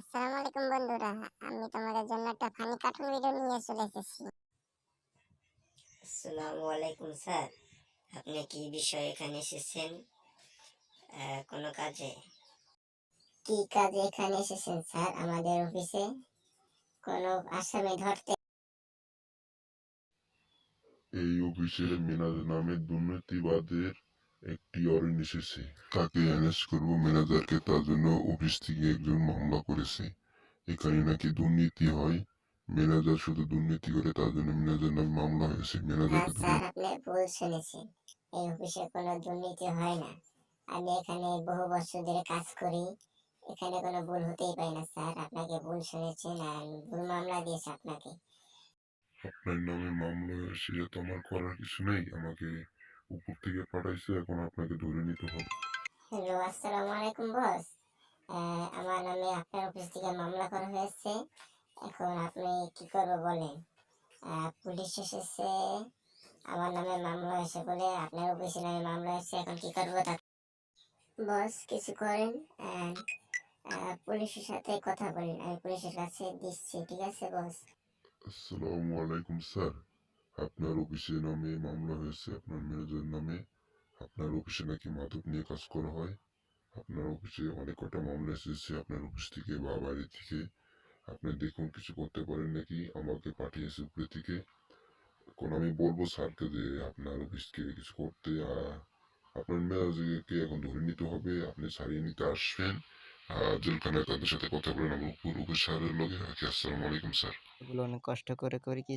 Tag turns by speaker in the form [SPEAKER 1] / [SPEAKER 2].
[SPEAKER 1] আসসালামু আলাইকুম বন্ধুরা। আমি তোমাদের জন্য একটা ফানি কার্টুন ভিডিও নিয়ে চলে এসেছি।
[SPEAKER 2] আসসালামু আলাইকুম স্যার। আপনি কি বিষয়ে এখানে এসেছেন? আহ, কোনো কাজে?
[SPEAKER 1] কি কাজে এখানে এসেছেন স্যার আমাদের অফিসে কোনো আসামি ধরতে?
[SPEAKER 3] এই অফিসে মেনাজ নামে দুর্নীতিবাদের একটি অরিন এসেছে কাকে অ্যারেস্ট করব ম্যানেজারকে তার জন্য অফিস থেকে একজন মামলা করেছে। এখানে নাকি দুর্নীতি হয়। ম্যানেজার শুধু দুর্নীতি করে তার জন্য ম্যানেজার নামে মামলা হয়েছে। ম্যানেজার
[SPEAKER 1] স্যার আপনি ভুল শুনেছেন। এই অফিসে কোনো দুর্নীতি হয় না। আমি এখানে বহু বছর ধরে কাজ করি। এখানে কোনো ভুল হতেই পারে না স্যার। আপনাকে ভুল শুনেছেন আর ভুল মামলা দিয়েছে আপনাকে।
[SPEAKER 3] আপনার নামে মামলা হয়েছে তো আমার করার কিছু নেই। আমাকে উপর থেকে পাঠাইছে এখন আপনাকে ধরে নিতে হবে।
[SPEAKER 1] হ্যালো আসসালামু আলাইকুম বস আমার নামে আপনার অফিস থেকে মামলা করা হয়েছে। এখন আপনি কি করব বলেন? পুলিশ এসেছে। আমার নামে মামলা হয়েছে বলে আপনার অফিসে নামে মামলা হয়েছে এখন কি করব তা বস কিছু করেন। পুলিশের সাথে কথা বলেন। আমি পুলিশের কাছে দিচ্ছি ঠিক আছে বস
[SPEAKER 3] আসসালামু আলাইকুম স্যার আপনার অফিসে নামে মামলা হয়েছে, আপনার ম্যানেজার নামে। আপনার অফিসে নাকি মাদক নিয়ে কাজ করা হয়? আপনার অফিসে অনেক কটা মামলা এসেছে, আপনার অফিস থেকে বা বাড়ি থেকে। আপনি দেখুন, কিছু করতে পারেন নাকি? আমাকে পাঠিয়েছে উপরে থেকে। এখন আমি বলব স্যারকে যে আপনার অফিসকে কিছু করতে আপনার ম্যানেজারকে এখন ধরে নিতে হবে। আপনি সারিয়ে নিতে আসবেন। জেলখানায় তাদের সাথে কথা বলেন আমার উপর অফিস স্যারের লগে। আসসালামু আলাইকুম, স্যার।
[SPEAKER 4] অনেক কষ্ট করে করি কি